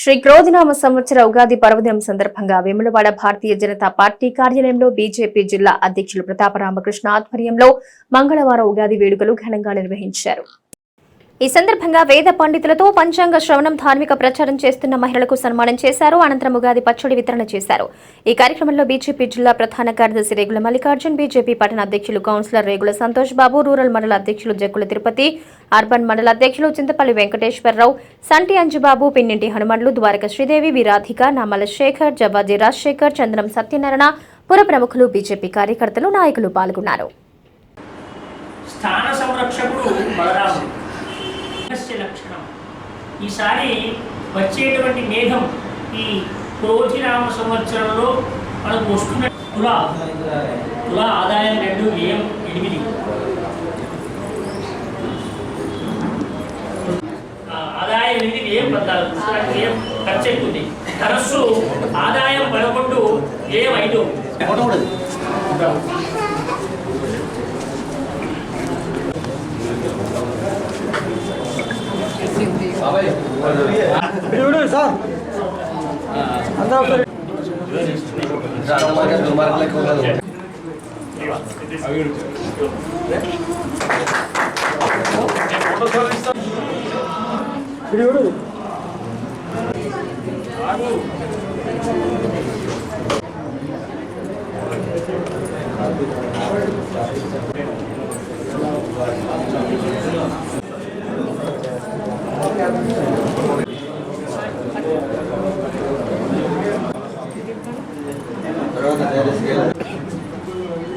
శ్రీ క్రోధినామ సంవత్సర ఉగాది పర్వదినం సందర్భంగా వేములవాడ భారతీయ జనతా పార్టీ కార్యాలయంలో బీజేపీ జిల్లా అధ్యక్షులు ప్రతాప రామకృష్ణ ఆధ్వర్యంలో మంగళవారం ఉగాది వేడుకలు ఘనంగా నిర్వహించారు. ఈ సందర్భంగా వేద పండితులతో పంచాంగ శ్రవణం ధార్మిక ప్రచారం చేస్తున్న మహిళలకు సన్మానం చేశారు. అనంతరం ఉగాది పచ్చడి వితరణ చేశారు. ఈ కార్యక్రమంలో బీజేపీ జిల్లా ప్రధాన కార్యదర్శి రేగుల మల్లికార్జున్ బీజేపీ పట్టణ అధ్యక్షులు కౌన్సిలర్ రేగుల సంతోష్ బాబు రూరల్ మండల అధ్యక్షులు జగ్గుల తిరుపతి అర్బన్ మండల అధ్యక్షులు చింతపల్లి వెంకటేశ్వరరావు సంటి అంజుబాబు పిన్నింటి హనుమండ్లు ద్వారక శ్రీదేవి విరాధిక నామల శేఖర్ జవాజీ రాజశేఖర్ చంద్రం సత్యనారాయణ పుర ప్రముఖులు బీజేపీ కార్యకర్తలు నాయకులు పాల్గొన్నారు. స్థాన సంరక్షకుడు బలరాముడు. మేఘస్య లక్షణం. ఈసారి వచ్చేటువంటి మేఘం ఈ కోటిరామ సంవత్సరంలో మనకు వస్తున్న తులా తులా ఆదాయం రెండు వ్యయం ఎనిమిది. ఆదాయం ఎనిమిది వ్యయం పద్నాలుగు. వ్యయం ఖర్చు ఎక్కుంది ధరస్సు ఆదాయం పదకొండు వ్యయం ఐదు. 그리고는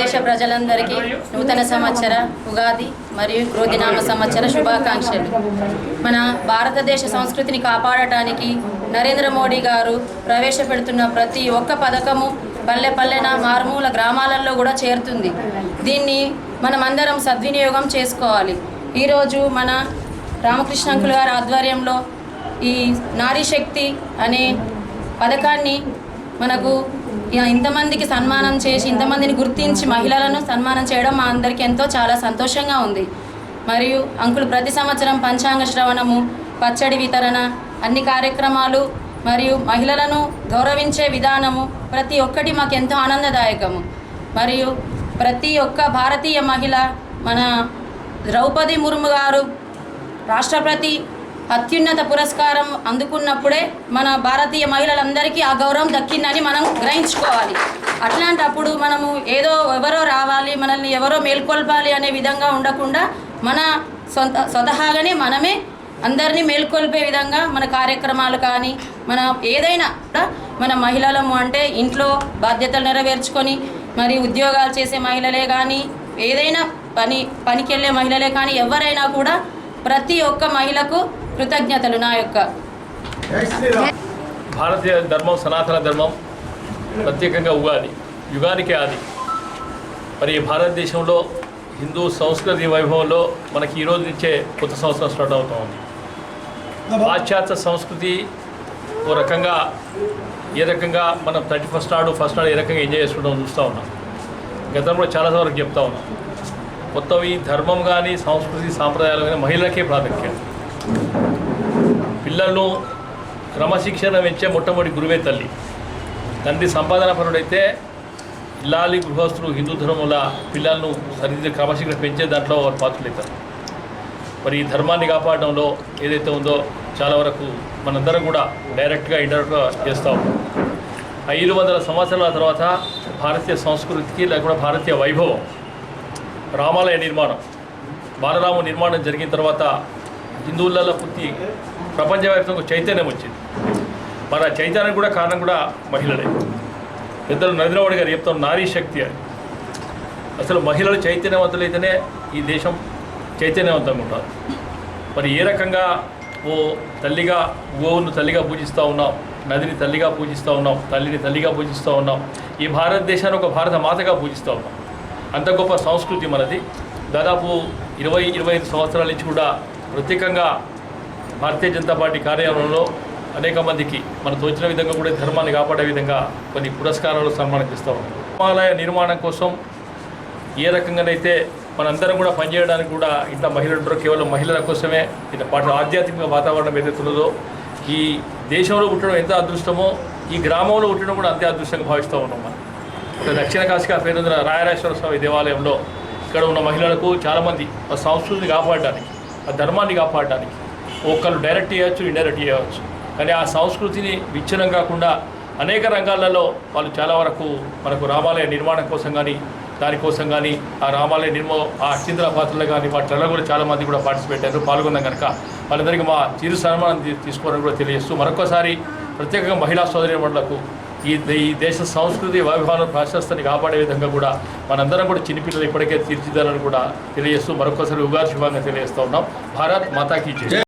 దేశ ప్రజలందరికీ నూతన సంవత్సర ఉగాది మరియు క్రోధినామ సంవత్సర శుభాకాంక్షలు. మన భారతదేశ సంస్కృతిని కాపాడటానికి నరేంద్ర మోడీ గారు ప్రవేశపెడుతున్న ప్రతి ఒక్క పథకము పల్లె పల్లెన మారుమూల గ్రామాలలో కూడా చేరుతుంది. దీన్ని మనమందరం సద్వినియోగం చేసుకోవాలి. ఈరోజు మన రామకృష్ణ అంకుల్ గారి ఆధ్వర్యంలో ఈ నారీ శక్తి అనే పథకాన్ని మనకు ఇంతమందికి సన్మానం చేసి ఇంతమందిని గుర్తించి మహిళలను సన్మానం చేయడం మా అందరికీ ఎంతో చాలా సంతోషంగా ఉంది. మరియు అంకులు ప్రతి సంవత్సరం పంచాంగ శ్రవణము పచ్చడి వితరణ అన్ని కార్యక్రమాలు మరియు మహిళలను గౌరవించే విధానము ప్రతి ఒక్కటి మాకు ఎంతో ఆనందదాయకము. మరియు ప్రతి ఒక్క భారతీయ మహిళ మన ద్రౌపది ముర్ము గారు రాష్ట్రపతి అత్యున్నత పురస్కారం అందుకున్నప్పుడే మన భారతీయ మహిళలందరికీ ఆ గౌరవం దక్కిందని మనం గ్రహించుకోవాలి. అట్లాంటప్పుడు మనము ఏదో ఎవరో రావాలి మనల్ని ఎవరో మేల్కొల్పాలి అనే విధంగా ఉండకుండా మన సొంత స్వతహాగానే మనమే అందరినీ మేల్కొల్పే విధంగా మన కార్యక్రమాలు కానీ మన ఏదైనా కూడా మన మహిళలము అంటే ఇంట్లో బాధ్యతలు నెరవేర్చుకొని మరి ఉద్యోగాలు చేసే మహిళలే కానీ ఏదైనా పని పనికి వెళ్ళే మహిళలే కానీ ఎవరైనా కూడా ప్రతి ఒక్క మహిళకు కృతజ్ఞతలు నా యొక్క. భారతీయ ధర్మం సనాతన ధర్మం ప్రత్యేకంగా ఉగాది యుగానికే ఆది. మరి భారతదేశంలో హిందూ సంస్కృతి వైభవంలో మనకి ఈ రోజు నుంచే కొత్త సంవత్సరం స్టార్ట్ అవుతూ ఉంది. పాశ్చాత్య సంస్కృతి ఓ రకంగా ఏ రకంగా మనం థర్టీ ఫస్ట్ నాడు ఫస్ట్ నాడు ఏ రకంగా ఎంజాయ్ చేసుకుంటాం చూస్తూ ఉన్నాం. గతంలో చాలా వరకు చెప్తా ఉన్నాం. మొత్తం ఈ ధర్మం కానీ సంస్కృతి సాంప్రదాయాలు కానీ మహిళలకే ప్రాముఖ్యం. పిల్లలను క్రమశిక్షణ పెంచే మొట్టమొదటి గురువే తల్లి. తండ్రి సంపాదన పరుడైతే ఇల్లాలి గృహస్థులు హిందూ ధర్మముల పిల్లలను సరిదిద్దే క్రమశిక్షణ పెంచే దాంట్లో వారు పాత్రలు మరి ఈ ధర్మాన్ని కాపాడడంలో ఏదైతే ఉందో చాలా వరకు మనందరం కూడా డైరెక్ట్గా ఇండైరెక్ట్గా చేస్తూ ఉన్నాం. ఐదు వందల సంవత్సరాల తర్వాత భారతీయ సంస్కృతికి లేకుండా భారతీయ వైభవం రామాలయ నిర్మాణం బాలరాము నిర్మాణం జరిగిన తర్వాత హిందువులలో పుట్టి ప్రపంచవ్యాప్తంగా చైతన్యం వచ్చింది. మరి ఆ చైతన్యం కూడా కారణం కూడా మహిళలే. పెద్దలు నరేంద్ర మోడీ గారు చెప్తాం నారీ శక్తి అని. అసలు మహిళలు చైతన్యవంతులైతేనే ఈ దేశం చైతన్యవంతంగా ఉంటారు మరి ఏ రకంగా ఓ తల్లిగా గోవును తల్లిగా పూజిస్తూ ఉన్నాం నదిని తల్లిగా పూజిస్తూ ఉన్నాం తల్లిని తల్లిగా పూజిస్తూ ఉన్నాం ఈ భారతదేశాన్ని ఒక భారత మాతగా పూజిస్తూ ఉన్నాం. అంత గొప్ప సంస్కృతి మనది. దాదాపు ఇరవై ఇరవై ఐదు సంవత్సరాల నుంచి కూడా ప్రత్యేకంగా భారతీయ జనతా పార్టీ కార్యాలయంలో అనేక మందికి మనకు తోచిన విధంగా కూడా ధర్మాన్ని కాపాడే విధంగా కొన్ని పురస్కారాలు సన్మానిస్తూ ఉన్నాం. రామాలయ నిర్మాణం కోసం ఏ రకంగానైతే మనందరం కూడా పనిచేయడానికి కూడా ఇంత మహిళలు ఉంటారో కేవలం మహిళల కోసమే ఇంత పాటు ఆధ్యాత్మిక వాతావరణం ఏదైతుందో ఈ దేశంలో పుట్టడం ఎంత అదృష్టమో ఈ గ్రామంలో పుట్టడం కూడా అంతే అదృష్టంగా భావిస్తూ ఉన్నాం మనం. దక్షిణ కాశీగా పేరొందిన రాయరాజేశ్వర స్వామి దేవాలయంలో ఇక్కడ ఉన్న మహిళలకు చాలామంది ఆ సంస్కృతిని కాపాడడానికి ఆ ధర్మాన్ని కాపాడడానికి ఒకళ్ళు డైరెక్ట్ చేయవచ్చు ఇండైరెక్ట్ చేయవచ్చు. కానీ ఆ సంస్కృతిని విచ్ఛిన్నం కాకుండా అనేక రంగాలలో వాళ్ళు చాలా వరకు మనకు రామాలయ నిర్మాణం కోసం కానీ దానికోసం కానీ ఆ రామాలయ నిర్మో ఆ అత్యంత పాత్రలు కానీ వాటిలో కూడా చాలామంది కూడా పార్టిసిపేట్ అయ్యారు పాల్గొన్నాం కనుక వాళ్ళందరికీ మా చిరు సన్మానం తీసుకోవడం తీసుకోవాలని కూడా తెలియజేస్తూ మరొకసారి ప్రత్యేకంగా మహిళా సోదరి మండలకు ఈ ఈ దేశ సంస్కృతి వైభవాలను ప్రాశస్తాన్ని కాపాడే విధంగా కూడా మనందరం కూడా చిన్నపిల్లలు ఇప్పటికే తీర్చిదారని కూడా తెలియజేస్తూ మరొకసారి ఉగాది శుభంగా తెలియజేస్తూ ఉన్నాం. భారత్ మాతాకి జై.